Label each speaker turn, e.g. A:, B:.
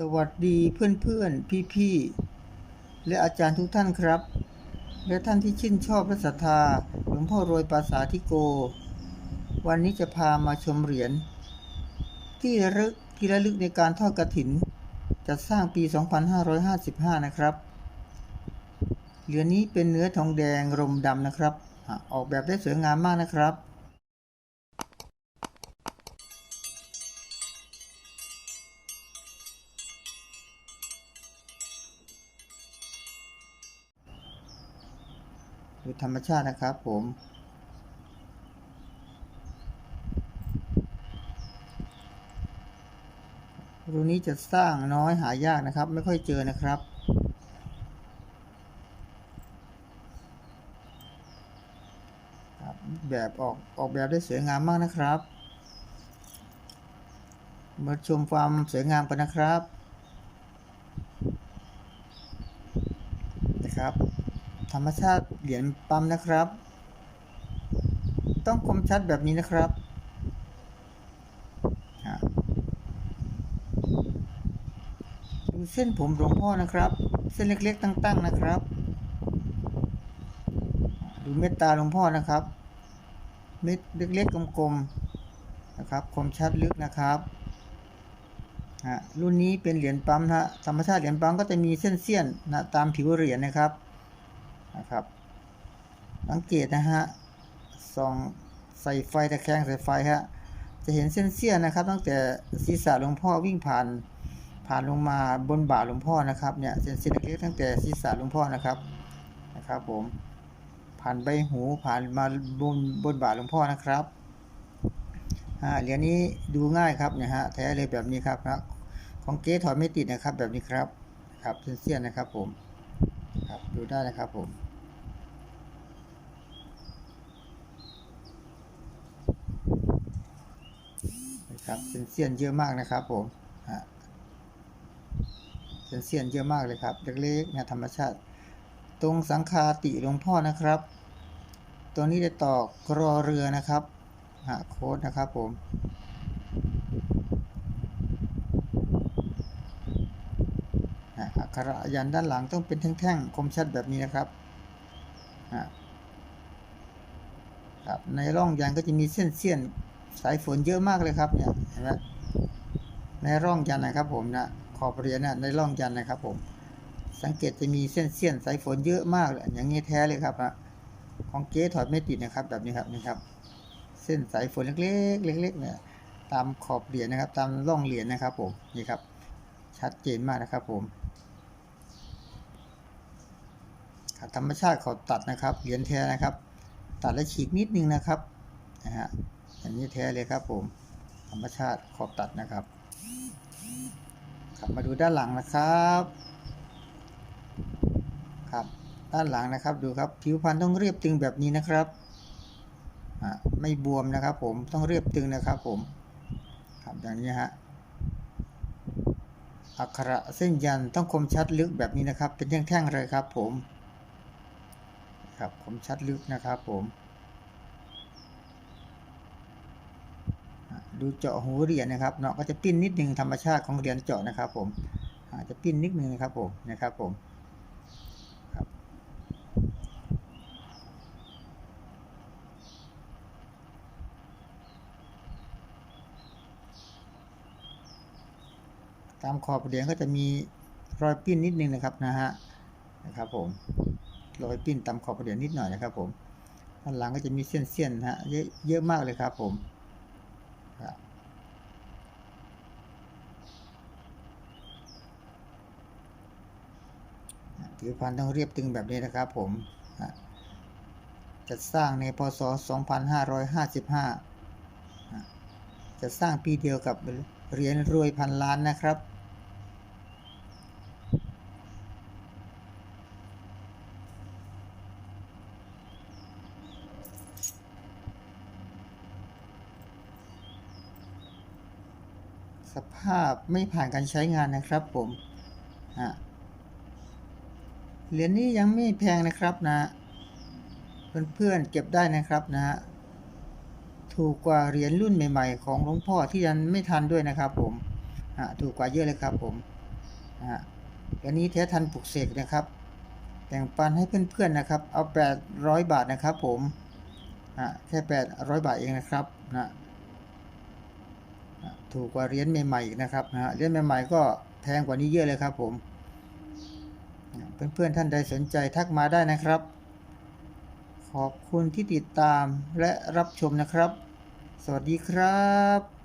A: สวัสดีเพื่อนๆพี่ๆและอาจารย์ทุกท่านครับ และท่านที่ชื่นชอบและศรัทธาหลวงพ่อโรยปราสาทธิโก วันนี้จะพามาชมเหรียญ ที่ระลึกที่ระลึกในการทอดกระถินจัดสร้างปี 2555 นะครับ เหรียญนี้เป็นเนื้อทองแดงรมดำนะครับ ออกแบบได้สวยงามมากนะครับ ดูธรรมชาตินะครับผมรูนี้จะสร้างน้อยหายากนะครับ ไม่ค่อยเจอนะครับ แบบออกออกแบบได้สวยงามมากนะครับมาชมความสวยงามกันนะครับนะครับ ธรรมชาติเหรียญปั๊มนะครับ ต้องคมชัดแบบนี้นะครับดูเส้นผมหลวงพ่อนะครับ เส้นเล็กๆตั้งๆนะครับ ดูเม็ดตาหลวงพ่อนะครับ เม็ดเล็กๆกลมๆนะครับ คมชัดลึกนะครับรุ่นนี้เป็นเหรียญปั๊มนะฮะธรรมชาติเหรียญปั๊มก็จะมีเส้นเสี้ยนนะตามผิวเหรียญนะครับ นะครับสังเกตนะฮะส่องใส่ไฟตะแคงใส่ไฟฮะจะเห็นเส้นเสี้ยนนะครับ ตั้งแต่ศีรษะหลวงพ่อวิ่งผ่านผ่านลงมาบนบ่าหลวงพ่อนะครับเนี่ยเส้นเสี้ยนเล็กๆตั้งแต่ศีรษะหลวงพ่อนะครับนะครับ ผมผ่านใบหูผ่านมาบนบนบ่าหลวงพ่อนะครับอ่าเหรียญนี้ดูง่ายครับเนี่ยฮะแท้เลยแบบนี้ครับนะของเก๊ถอดไม่ติดนะครับแบบนี้ครับครับเส้นเสี้ยนนะครับผมครับดูได้นะครับผม นะ ครับเส้นเสี้ยนเยอะมากนะครับผมฮะเส้นเสี้ยนเยอะมากเลยครับ เล็กๆนะธรรมชาติ ตรงสังคาติหลวงพ่อนะครับ ตัวนี้จะต่อกรอเรือนะครับฮะโค้ดนะครับผมอักขระยันด้านหลังต้องเป็นแท่งๆคมชัดแบบนี้นะครับครับในร่องยันก็จะมีเส้นเสี้ยน สายฝนเยอะมากเลยครับเนี่ยเห็นไหมในร่องยันนะครับ ผมนะขอบเหรียญนะในร่องยันนะครับ ผม สังเกตจะมีเส้นเสี้ยนสายฝนเยอะมากเลยอย่างนี้แท้เลยครับนะของเก๊ถอดไม่ติดนะครับ แบบนี้ครับนี่ครับ เส้นสายฝนเล็กๆเล็กๆเนี่ยตามขอบเหรียญนะครับ ตามร่องเหรียญนะครับ ผมนี่ครับ ชัดเจนมากนะครับ ผมธรรมชาติเขาตัดนะครับเหรียญแท้นะครับ ตัดแล้วฉีกนิดนึงนะครับนะฮะ อันนี้แท้เลยครับผมธรรมชาติขอบตัดนะครับครับมาดูด้านหลังนะครับครับด้านหลังนะครับดูครับผิวพรรณต้องเรียบตึงแบบนี้นะครับอ่าไม่บวมนะครับผมต้องเรียบตึงนะครับผมครับอย่างนี้ฮะอักขระเส้นยันต้องคมชัดลึกแบบนี้นะครับ เป็นแท่งๆเลยครับผมครับคมชัดลึกนะครับผมอะ ดูเจาะหูเหรียญนะครับเนาะก็จะปิ้นนิดนึงธรรมชาติของเหรียญเจาะนะครับ ผมอาจจะปิ้นนิดนึงนะครับผมนะครับผมครับตามขอบเหรียญก็จะมีรอยปิ้นนิดนึงนะครับนะฮะนะครับผมรอยปิ้นตามขอบเหรียญนิดหน่อยนะครับผมด้านหลังก็จะมีเส้นๆนะฮะเยอะเยอะมากเลยครับผมครับ ผิวพรรณต้องเรียบตึงแบบนี้นะครับผมจะสร้างในพศ 2555จะสร้างปีเดียวกับเหรียญรวยพันล้านนะครับสภาพไม่ผ่านการใช้งานนะครับผมฮะ เหรียญนี้ยังไม่แพงนะครับนะเพื่อนๆเก็บได้นะครับนะฮะถูกกว่าเหรียญรุ่นใหม่ ๆ ของหลวงพ่อที่ยังไม่ทันด้วยนะครับ ผมฮะถูกกว่าเยอะเลยครับผมนะฮะอันนี้แท้ทันปลุกเสกนะครับแบ่งปันให้เพื่อนๆนะครับ เอา 800 บาทนะครับ ผมอะแค่ 800 บาทเองนะครับนะอะถูกกว่าเหรียญใหม่ๆอีกนะครับนะเหรียญใหม่ๆก็แพงกว่านี้เยอะเลยครับผมอ่ เพื่อนๆท่านใดสนใจทักมาได้นะครับ ขอบคุณที่ติดตามและรับชมนะครับ สวัสดีครับ